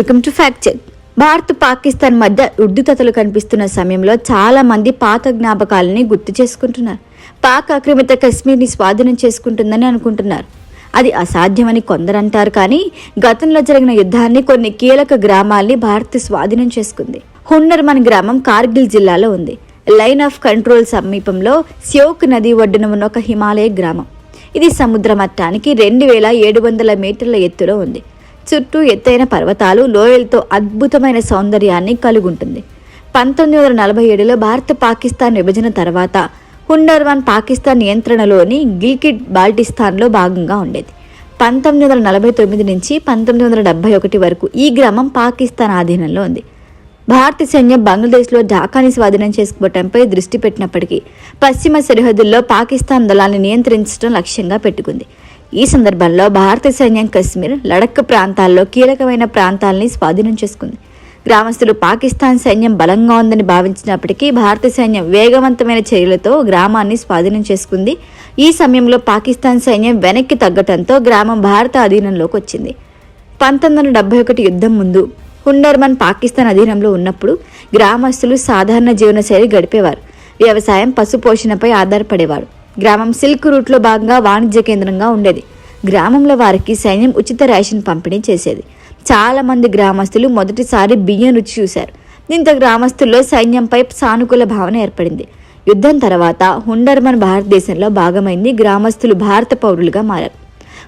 Welcome to fact check Bharat Pakistan మధ్య ఉర్దుతతలు కనిపిస్తున్న సమయంలో చాలా మంది పాత జ్ఞాపకాలని గుర్తు చేసుకుంటున్నారు. పాక్ ఆక్రమిత కశ్మీర్ని స్వాధీనం చేసుకుంటుందని అనుకుంటున్నారు. అది అసాధ్యమని కొందరంటారు కానీ గతంలో జరిగిన యుద్ధాన్ని కొన్ని కీలక గ్రామాల్ని భారత్ స్వాధీనం చేసుకుంది. హున్నర్మన్ గ్రామం కార్గిల్ జిల్లాలో ఉంది. లైన్ ఆఫ్ కంట్రోల్ సమీపంలో శ్యోక్ నది ఒడ్డున ఉన్న ఒక హిమాలయ గ్రామం. ఇది సముద్ర మట్టానికి రెండు వేల ఏడు వందల మీటర్ల ఎత్తులో ఉంది. చుట్టూ ఎత్తైన పర్వతాలు లోయలతో అద్భుతమైన సౌందర్యాన్ని కలుగుంటుంది. పంతొమ్మిది వందల నలభై ఏడులో భారత పాకిస్తాన్ విభజన తర్వాత హుండర్వాన్ పాకిస్తాన్ నియంత్రణలోని గిల్కిడ్ బాల్టిస్తాన్లో భాగంగా ఉండేది. పంతొమ్మిది వందల నలభై తొమ్మిది నుంచి పంతొమ్మిది వందల డెబ్బై ఒకటి వరకు ఈ గ్రామం పాకిస్తాన్ ఆధీనంలో ఉంది. భారత సైన్యం బంగ్లాదేశ్లో ఢాకాని స్వాధీనం చేసుకోవటంపై దృష్టి పెట్టినప్పటికీ పశ్చిమ సరిహద్దుల్లో పాకిస్తాన్ దళాన్ని నియంత్రించడం లక్ష్యంగా పెట్టుకుంది. ఈ సందర్భంలో భారత సైన్యం కశ్మీర్ లడక్ ప్రాంతాల్లో కీలకమైన ప్రాంతాలని స్వాధీనం చేసుకుంది. గ్రామస్తులు పాకిస్తాన్ సైన్యం బలంగా ఉందని భావించినప్పటికీ భారత సైన్యం వేగవంతమైన చర్యలతో గ్రామాన్ని స్వాధీనం చేసుకుంది. ఈ సమయంలో పాకిస్తాన్ సైన్యం వెనక్కి తగ్గటంతో గ్రామం భారత అధీనంలోకి వచ్చింది. పంతొమ్మిది వందల డెబ్బై ఒకటి యుద్ధం ముందు హుండర్మన్ పాకిస్తాన్ అధీనంలో ఉన్నప్పుడు గ్రామస్తులు సాధారణ జీవనశైలి గడిపేవారు. వ్యవసాయం పశుపోషణపై ఆధారపడేవారు. గ్రామం సిల్క్ రూట్లో భాగంగా వాణిజ్య కేంద్రంగా ఉండేది. గ్రామంలో వారికి సైన్యం ఉచిత రేషన్ పంపిణీ చేసేది. చాలామంది గ్రామస్తులు మొదటిసారి బియ్యం రుచి చూశారు. దీంతో గ్రామస్తుల్లో సైన్యంపై సానుకూల భావన ఏర్పడింది. యుద్ధం తర్వాత హుండర్మన్ భారతదేశంలో భాగమైంది గ్రామస్తులు భారత పౌరులుగా మారారు.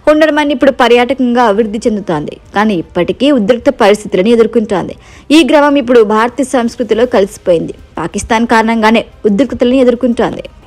హుండర్మన్ ఇప్పుడు పర్యాటకంగా అభివృద్ధి చెందుతోంది. కానీ ఇప్పటికీ ఉద్రిక్త పరిస్థితులను ఎదుర్కొంటోంది. ఈ గ్రామం ఇప్పుడు భారతీయ సంస్కృతిలో కలిసిపోయింది. పాకిస్తాన్ కారణంగానే ఉద్రిక్తతలను ఎదుర్కొంటోంది.